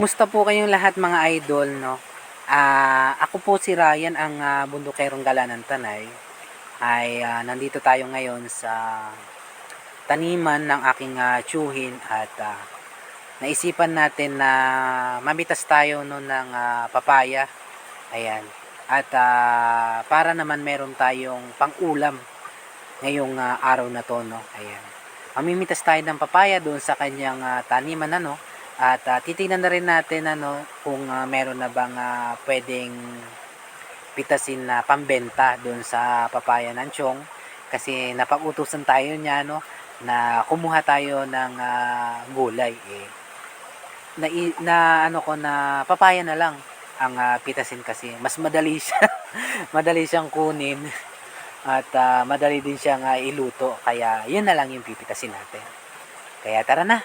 Kumusta po kayong lahat mga idol, no? Ah, ako po si Ryan, ang ah, bundukerong gala ng Tanay. Ay ah, nandito tayo ngayon sa taniman ng aking ah, tsuhin at ah, naisipan natin na mamitas tayo no ng ah, papaya. Ayan. At ah, para naman meron tayong pang-ulam ngayong ah, araw na to, no? Ayan. Mamimitas tayo ng papaya doon sa kanyang ah, taniman, ano? At ah, titingnan na rin natin ano kung ah, meron na bang ah, pwedeng pitasin na pambenta doon sa papaya ng Chong. Kasi napag-utusan tayo niya no na kumuha tayo ng ah, gulay eh. Na, na ano ko na papaya na lang ang ah, pitasin kasi mas madali siya madali siyang kunin at ah, madali din siyang ah, iluto. Kaya yun na lang yung pipitasin natin. Kaya tara na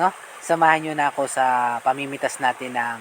no samahan nyo na ako sa pamimitas natin ng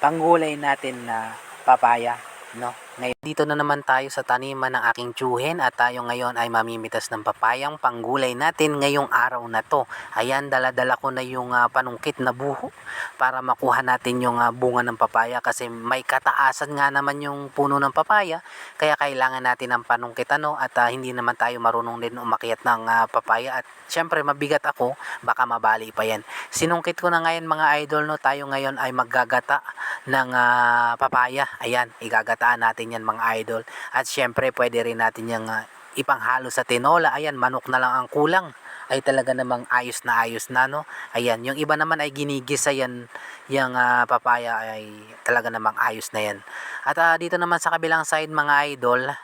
panggulay natin na papaya, no? Ngayon, dito na naman tayo sa taniman ng aking tsuhin at tayo ngayon ay mamimitas ng papayang panggulay natin ngayong araw na to. Ayan, dala-dala ko na yung ah, panungkit na buho para makuha natin yung ah, bunga ng papaya kasi may kataasan nga naman yung puno ng papaya kaya kailangan natin ng panungkit ano at ah, hindi naman tayo marunong din umakyat ng ah, papaya at syempre mabigat ako baka mabali pa yan. Sinungkit ko na ngayon mga idol no tayo ngayon ay maggagata ng ah, papaya. Ayan, igagataan natin yan mga idol. At syempre pwede rin natin yung ah, ipanghalo sa tinola. Ayan, manok na lang ang kulang ay talaga namang ayos na ayos na no. Ayan, yung iba naman ay ginigisa yan yung ah, papaya ay talaga namang ayos na yan. At ah, dito naman sa kabilang side mga idol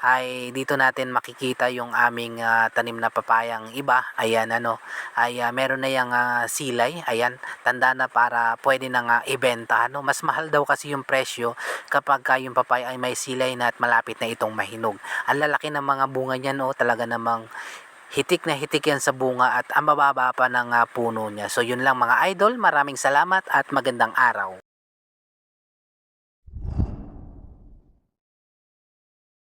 ay dito natin makikita yung aming ah, tanim na papayang iba. Ayan ano, ay ah, meron na yung ah, silay. Ayan, tanda na para pwede na nga ibenta. Ano? Mas mahal daw kasi yung presyo kapag ka yung papaya ay may silay na at malapit na itong mahinog. Ang lalaki ng mga bunga niyan oh, talaga namang hitik na hitik yan sa bunga at ang mababa pa ng ah, puno niya. So yun lang mga idol, maraming salamat at magandang araw.